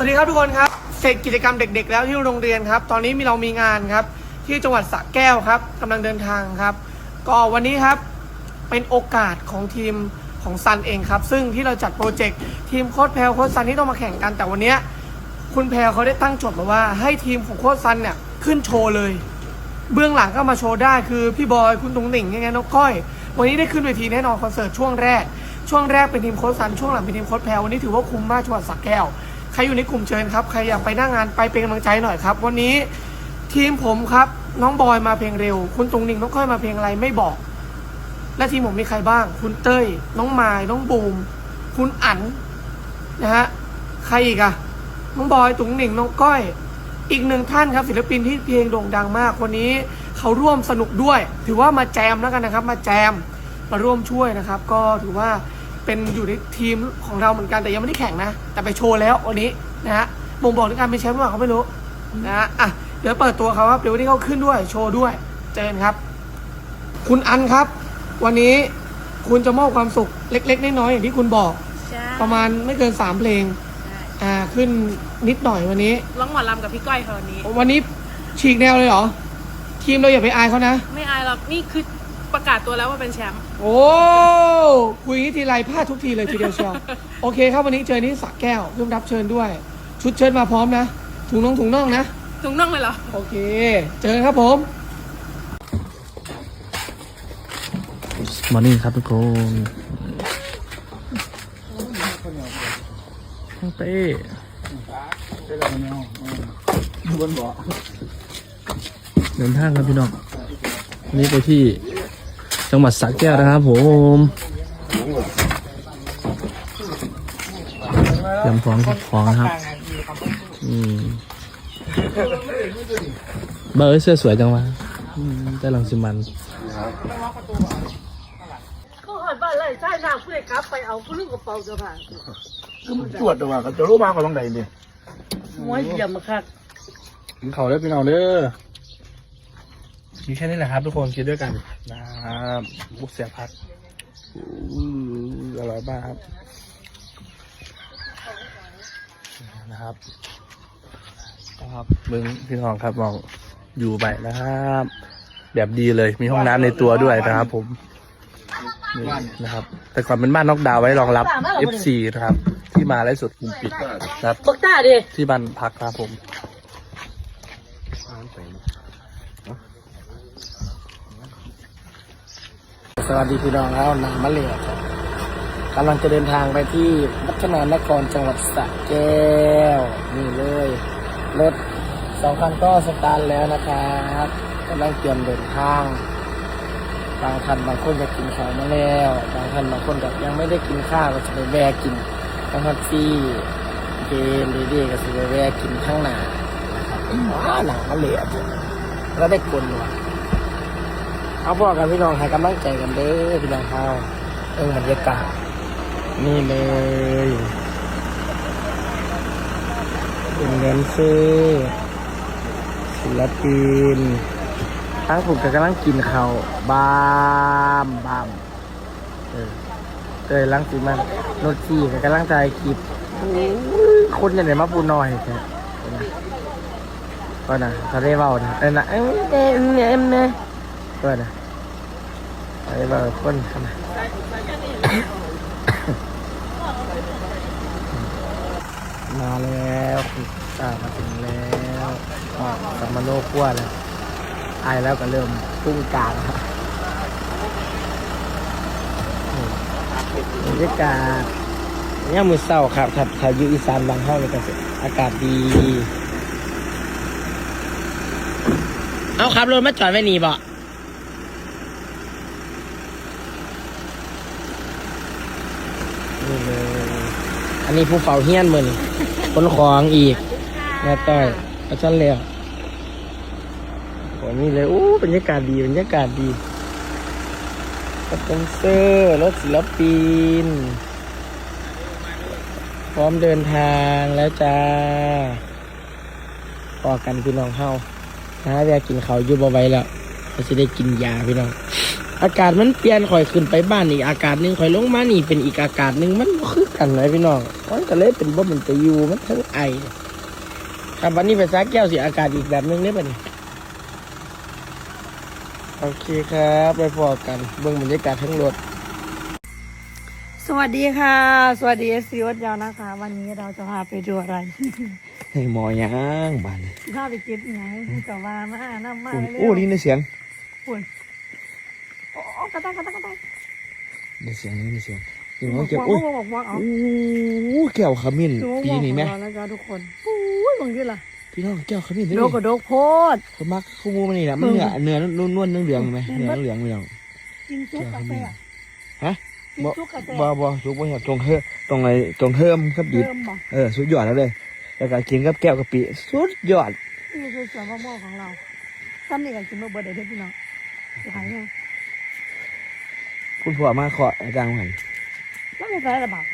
สวัสดีครับทุกคนครับเสร็จกิจกรรมเด็ก ๆ แล้วที่โรงเรียนครับ ตอนนี้มีเรามีงานครับ ที่จังหวัดสระแก้วครับกำลังเดินทางครับ ก็วันนี้ครับเป็นโอกาสของทีมของซันเองครับ ซึ่งที่เราจัดโปรเจกต์ทีมโค้ชแพลวโค้ชซันที่ต้องมาแข่งกันแต่วันนี้คุณแพลวเขาได้ตั้งโจทย์มาว่าให้ทีมของโค้ชซันเนี่ยขึ้นโชว์เลย เบื้องหลังก็มาโชว์ได้คือพี่บอยคุณตุงหนิงยังไงน้องก้อย วันนี้ได้ขึ้นเวทีแน่นอนคอนเสิร์ตช่วงแรก ช่วงแรกเป็นทีมโค้ชซันช่วงหลังเป็นทีมโค้ชแพรวันนี้ถือว่าคุ้มมากจังหวัดสระแก้ว รอยู่ในกลุ่มเชิญครับ ใครอยากไปหน้างานไปเป็นกำลังใจหน่อยครับ วันนี้ทีมผมครับ น้องบอยมาเพลงเร็ว คุณตุงหนิงน้องก้อยมาเพลงอะไรไม่บอก และทีมผมมีใครบ้าง คุณเต้ย น้องมาย น้องบูม คุณอั๋นนะฮะ ใครอีกอะน้องบอยตุงหนิงน้องก้อย อีกหนึ่งท่านครับศิลปินที่เพลงโด่งดังมากวันนี้เขาร่วมสนุกด้วย ถือว่ามาแจมแล้วกันนะครับ มาแจมมาร่วมช่วยนะครับ ก็ถือว่า เป็นอยู่ในทีมของเราเหมือนกันแต่ยังไม่ได้แข่งนะ แต่ไปโชว์แล้ววันนี้นะฮะบ่งบอกถึงการเป็นแชมป์หรือเปล่าเขาไม่รู้นะฮะอะเดี๋ยวเปิดตัวเขาครับเดี๋ยววันนี้เขาขึ้นด้วยโชว์ด้วยเจอกันครับ คุณอันครับ วันนี้คุณจะมอบความสุขเล็ก ๆ น้อยๆอย่างที่คุณบอก ใช่ประมาณไม่เกินสามเพลงอ่าขึ้นนิดหน่อยวันนี้ ร้องหมอลำกับพี่ก้อยค่ะวันนี้ วันนี้ฉีกแนวเลยเหรอทีมเราอย่าไปอายเขานะ ไม่อายหรอกนี่คือ ประกาศตัวแล้วว่าเป็นแชมป์ โอ้คุยอย่างนี้ทีไรพลาดทุกทีเลยทีเดียวเชียว โอเคครับวันนี้เจอที่สักแก้วร่วมรับเชิญด้วย ชุดเชิญมาพร้อมนะ ถุงน่องถุงน่องนะ ถุงน่องเลยเหรอ โอเค เจอกันครับผม มอร์นิ่งครับทุกคนน้องเต้เดินทางครับพี่น้องวันนี้ไปที่ จังหวัดสระแก้วนะครับผมเตรียมของของนะครับอืมเบอร์เสื้อสวยจังวะอืมแต่ลังสิมันก็หันบ้านไล่ใช่นางผู้ใดครับ ไปเอาผู้นึงกระเป๋าเสื้อผ้าคือมันจวดตัวก็จะรู้มากกว่าตรงไหนดิม้วยเยี่ยมมาครับกินเขาเด้อพี่น้องเด้อมีแค่นี้แหละครับ ทุกคนกินด้วยกัน นะครับบุกเสียพัดอู้อร่อยมากครับ นะครับนะครับมึงพี่น้องครับมองอยู่ไปนะครับ แบบดีเลยมีห้องน้ำในตัวด้วยนะครับ ผมนี่นะครับ แต่ก่อนเป็นบ้านนอกดาวน์ไว้รองรับ FC นะครับ ที่มาไลฟ์สดกลุ่มปิดนะครับบักต้าดิที่บ้านพักครับผม สวัสดีพี่น้องแล้วนางมะเหลียครับกำลังจะเดินทางไปที่วัฒนานครจังหวัดสระแก้ว นี่เลย รถสองคันก็สตาร์ทแล้วนะครับกำลังเตรียมเดินทาง บางคันบางคนจะกินข้าวมาแล้ว บางคันบางคนก็ยังไม่ได้กินข้าวก็จะไปแวะกินทั้งฮัตซี่เกมเดดี้ก็จะไปแวะกินข้างหน้านะครับว้าหนังมะเหลียแล้วได้กลนวะ เอาบอกกันพี่น้องให้กำลังใจกันเด้อพี่น้องเขาเออบรรยากาศนี่เลยเป็นเงินซื้อศิลปินทั้งผมก็กำลังกินข้าวบามบามเออเออลังสีมันรถขี่ก็กำลังใจคลิปคนอย่างไหนมาปูน้อยแค่ก็นะเขาได้เบานะเออนะเอ็มเอ็มเอ็ม เนี่ยก็นะไอ้บ่าคนขนาดมาแล้วคุณตามาถึงแล้วสัมมาโนขั้วแล้วไอแล้วก็เริ่มพุ่งกลางครับบรรยากาศเนี่ยมือเศร้าครับถ้าถ้าอยู่อีสานบางห้องนี่ก็สอากาศดี เอาขับรถมาจอดไว้นี่บ่ เลย อันนี้ผู้เฝ้าเฮียนมือนี่คนของอีกแม่ต้อยเอาชั้นแล้วผมนี่เลยโอ้บรรยากาศดีบรรยากาศดีสปอนเซอร์รถศิลปิน พร้อมเดินทางแล้วจ้าพอกันพี่น้องเฮานะเวลากินเขาวอยู่บ่ไหว้แล้วเขาจะได้กินยาพี่น้อง อากาศมันเปลี่ยนข่อยขึ้นไปบ้านอีกอากาศหนึ่งข่อยลงมานี่เป็นอีกอากาศหนึ่งมันบ่คือกันเลยพี่น้องมันก็เลยเป็นบ่เป็นไปอยู่มันทั้งไอครับวันนี้ไปซักแก้วสิอากาศอีกแบบนึงได้ป่ะนี่โอเคครับไปพอกันเบิ่งบรรยากาศทั้งรถสวัสดีค่ะ สวัสดีเอซีวัดยาวนะคะ วันนี้เราจะพาไปดูอะไรให้หมอย่างบ้านพาไปเก็บไงแต่ว่ามาน้ำมาอุ่นเร็โอ้วนี่ในเสียงปุ่นโอ้ กระตังกระตังกระตังในเสียงนี่ในเสียงนี่มันเก็บบอกโอ้ยบอกบอกเอาโอ้แก้วขมิ้นดูปีนี้ไหมแล้วจ้าทุกคนอุ้ยบางทีล่ะพี่น้องแก้วขมิ้นนี่โดกกับโดกโพดเขามักคู่มูมันนี่แหละมันเนื้อเนื้อนวลๆเหลืองๆไหมเนื้อเหลืองเหลืองกินซุปกาแฟอะฮะกินบ่ซุปกาแฟบ่บ่สุกบ่ครับตรงเฮอตรงไอ้ตรงเฮิมครับดิบเริ่มบอกเออสุดยอดแล้วเลยแล้วก็กินกับแก้วกะปิสุดยอดนี่คือส่วนมะม่วงของเราซ้ำนี่กันกินเมื่อเบิร์ดเดย์พี่น้องจะขายไง คุณพ่อมาขออาจารย์หันแล้วไม่ใส่ระบาด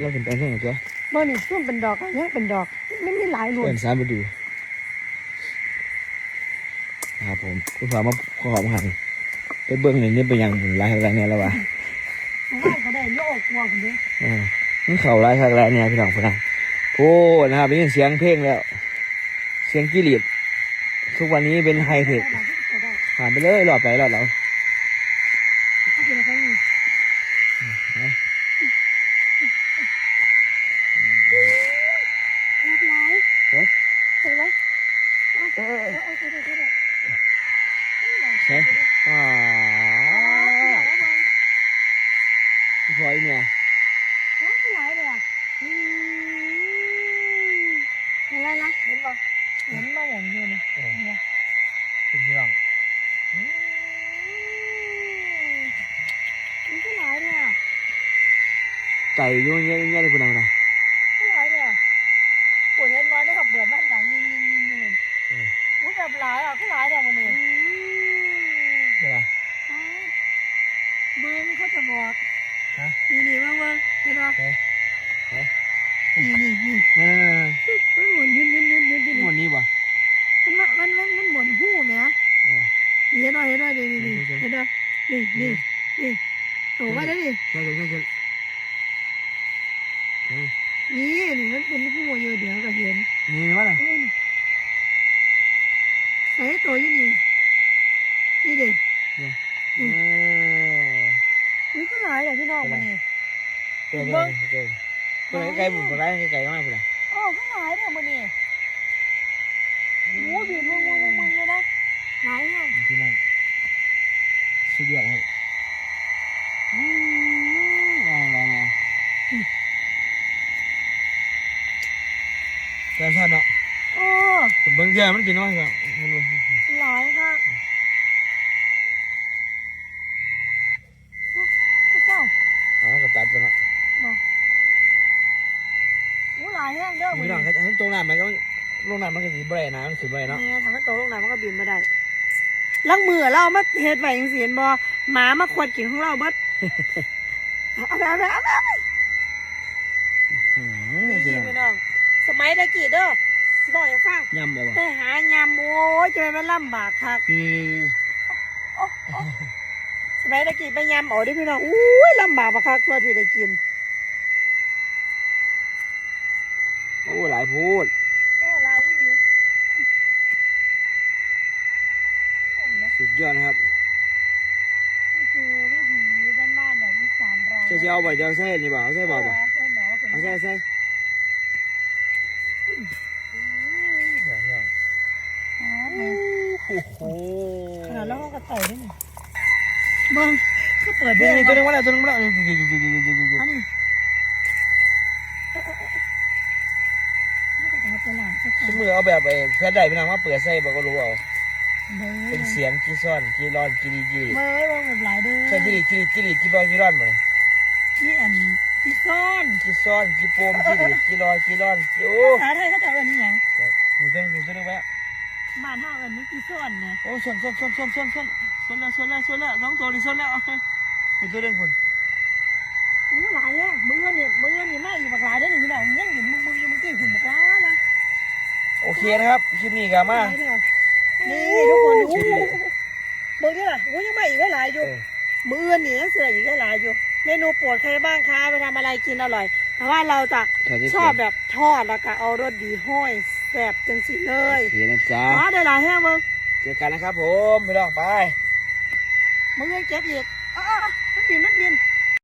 เราเป็นแปลงเท่าไหร่ตัวเบอร์นี่ช่วงเป็นดอกอะยังเป็นดอกไม่มีหลายหลุเปินดสามไปดูครับผมคุณพ่อมาขอมาหันไปเบิ้งหนึ่งนี่เป็นหยังบุญไรอะไรเนี่ยแล้ววะบ้านเขาได้โยกวัวคนเดียวอ่ามันเข่าไรอะไรเนี่ยพี่น้องพี่น้องโอ้นะครับได้ยินเสียงเพลงแล้ว เสียงกิริตทุกวันนี้เป็นไฮเทคผ่านไปเลยรอดไปรอดเราเอาไปเลยครับนี่เรียบร้อย เฮ้ย เห็นไหม เออ เอาเอาเอาเอาเอา เฮ้ยอ่าพี่พล อยเนี่ยเอาเอาหลายเลยอะอืมเห็นแล้วนะเห็นปะเห็นมาอย่างเดียวเลยเห็นปะเป็นพี่น้องอืมมันก็หลายเลยอะใจยุ่งเงี้ยเงี้ยเลยคุณนายนะก็หลายเลยอะปวดเห็นน้อยได้ขับเดือดบ้านดังยิงยิงยิงยิงเลยอุ้ยแบบหลายอะก็หลายแต่วันนี้ ใช่ไหม เบอร์มันเขาจะบอก ฮะ นี่นี่ว่าว่าเห็นปะเฮ้ยเฮ้ยนี่นี่นี่นั่นมันหมุนยืนยืนยืนยืนยืนๆๆๆวันนี้ป่ะมันว่ามันมันมันหมุนหู้ไหมเออเห็นหน่อยเห็นหน่อยนี่นี่นี่เห็นหน่อยนี่นี่นี่โตมาแล้วนี่ใช่ใช่ใช่ใช่เฮ้ยนี่นี่มันเป็นหู้อยู่เดี๋ยวก็เห็นนี่มั้งเออนี่ใส่ตัวอยู่นี่นี่เด็กเออ นี่ก็หลายเลย พี่น้องมันนี่เจอเจอเจอคนไหนไกลบุญคนไหนไกลมากคุณนายอ๋อก็หลายเนี่ยมันนี่โอ้บีบมึงมึงมึงมึงเลยนะหลายเนี่ยพี่น้องสุดยอดครับอืมอะไรนะแกชอบเนาะโอ้เบิ่งเดียวมันกินน้อยครับหลาย ตรงน้ำมันก็ลงน้ำมันก็สีแบรนะมันขึ้นแบรเนาะเนี่ยทำให้โตลงน้ำมันก็บินไมาได้ลังมือเรามาเฮ็ดไว้ยังเสียนบอหมามาขวดกินของเราเบิดเอาไปเอาไปเอาไปไปอืมนี่พี่น้องพี่น้องสมัยตะกี้เด้อสิบอกให้ฟังยำบ่ไปบ่หายำโอ้ยจะไม่นลำบากคักสมัยตะกี้ไปยำเอาเด้พี่น้องอุ้ยลำบากปะคักตัวที่ได้กิน โอ้หลายพูดโอ้ลายอีหลีสุดยอดนะครับนี่คือวิถีบ้านๆแบบอีสานเราใช่เอาบ่จะใช่นี่บ่เอาใช่บ่บ่เออใช่หมอเป็นเอาใช่ใช่อ๋อแม่โอ้โหขนาดแล้วเขาก็ใส่ด้วยนี่เบิ้งเขาเปิดนี่ได้นี่ตัตัววนึนึงงมาแล้วตัวนึงมาแล้วอันนี้ เขาก็จะเอาไปล้างสักคสรั้งมือเอาแบบไอ้แค่ได้พี่น้องมาเปิดใส่บ่ก็รู้เอาเบิ้งเป็นเสียงกี่ซ่อนกี่ร้อนกี่ดีกี่เบิ้งเบิ้งแบบหลายเด้อใช่กี่ดีกี่กี่ดีกี่บอลกี่ร้อนบ่นี่อันที่ซ่อนกี่ซ่อนกี่โปมกี่ดีกี่ร้อนกี่ร้อนกี่โอ้ภาษาไทยเขาจะเอาอันนี้หยังนี่ตัวนึงตัวนึงไว้บ้านเฮาอันนี้ที่ซ่อนเนี่ยโอ้ส่วนส่วนส่วนส่วนส่วนส่วนส่วนแล้วส่วนแล้วส่วนแล้วน้องตัวนี้ส่วนแล้วเป็นตัวนึงคุณอู้หลายแย่มือเนี่ยมือเนี่ยไม่อีกบักหลายได้อนี่พี่น้องยังเห็นมึงมึงยังมึงกี่หุ่นบอกว่านะ โอเคนะครับคลิปนี้กันมาหลายเด้อนี่ทุกคนดูเบิ้งนี่ล่ะโอ้ยยังไม่อีกได้หลายอยู่เออมือนี่ยังเสืออีกได้หลายอยู่เมนูโปรดใครบ้างคะไปทำอะไรกินอร่อยแต่ว่าเราจะทอดที่ชอบแบบทอดแล้วก็เอารสดีห้อยแสบจังสิเลยโอเคนะจ๊ะอ๋อได้หลายแห้งมึงเจอกันนะครับผมพี่น้องไปมึงยังเก็บอีกอ๋อมันบินมันบิน